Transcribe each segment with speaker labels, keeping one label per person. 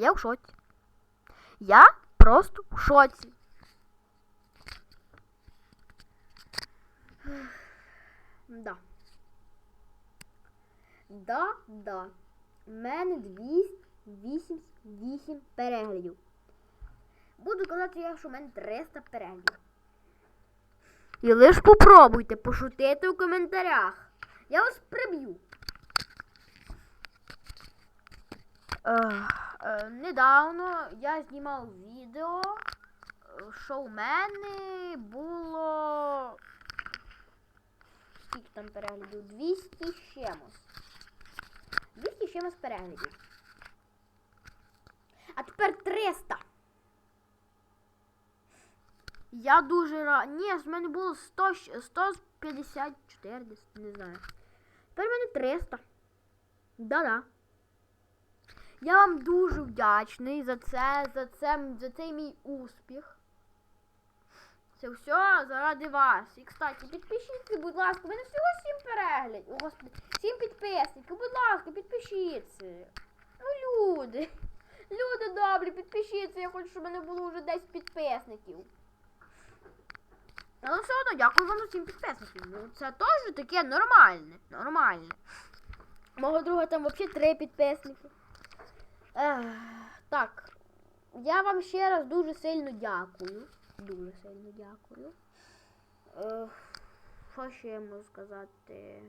Speaker 1: Я в шоці. Я просто в шоці. Да. Да, да. У мене 288 переглядів. Буду казати я, що в мене 300 переглядів. І лиш попробуйте пошутити у коментарях. Я вас приб'ю. Е, е, недавно я знімав відео, е, що у мене було. Скільки там переглядів? 200 чимось. 200 з чимось переглядів. А тепер 300. Я дуже рад. Ні, з мене було 100, щ- 154, не знаю. Тепер в мене 300. Да-да. Я вам дуже вдячний за це, за це, за цей мій успіх. Це все заради вас. І, кстати, підпишіться, будь ласка, мене всього 7 переглядів. О, господи, 7 підписників. Будь ласка, підпишіться. Ну, люди. Люди добрі, підпишіться. Я хочу, щоб мене було вже 10 підписників. Але все одно дякую вам за 7 підписників. Ну, це теж таке нормальне. Нормальне. Мого друга там взагалі 3 підписники. Так. Я вам ще раз дуже сильно дякую. Дуже сильно дякую. Що ще я можу сказати?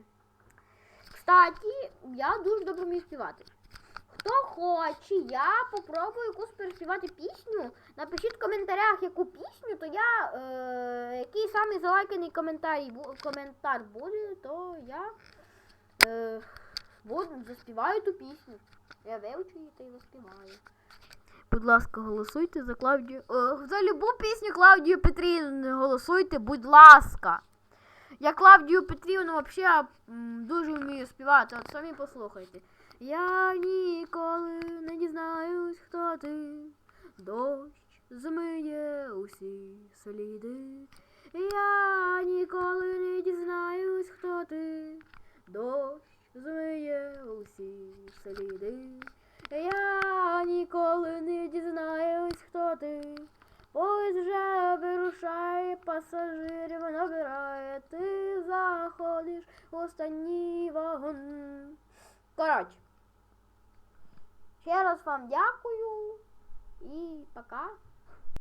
Speaker 1: Кстати, я дуже добре вмію співати. Хто хоче, я попробую якусь переспівати пісню. Напишіть в коментарях, яку пісню, то я е, який самий залайканий коментар, коментар буде, то я е, буду, заспіваю ту пісню. Я вивчу та й заспіваю. Будь ласка, голосуйте за Клавдію. О, за любу пісню Клавдію Петрівну голосуйте, будь ласка. Я Клавдію Петрівну взагалі дуже вмію співати, от самі послухайте. Я ніколи не дізнаюсь, хто ти. Дощ змиє усі сліди. Я ніколи не дізнаюсь, хто ти. Дощ змиє усі сліди. Я ніколи не дізнаюсь, хто ти. Поїзд вже вирушає, пасажирів набирає, ти заходиш в останній вагон. Коротше. Ще раз вам дякую і пока.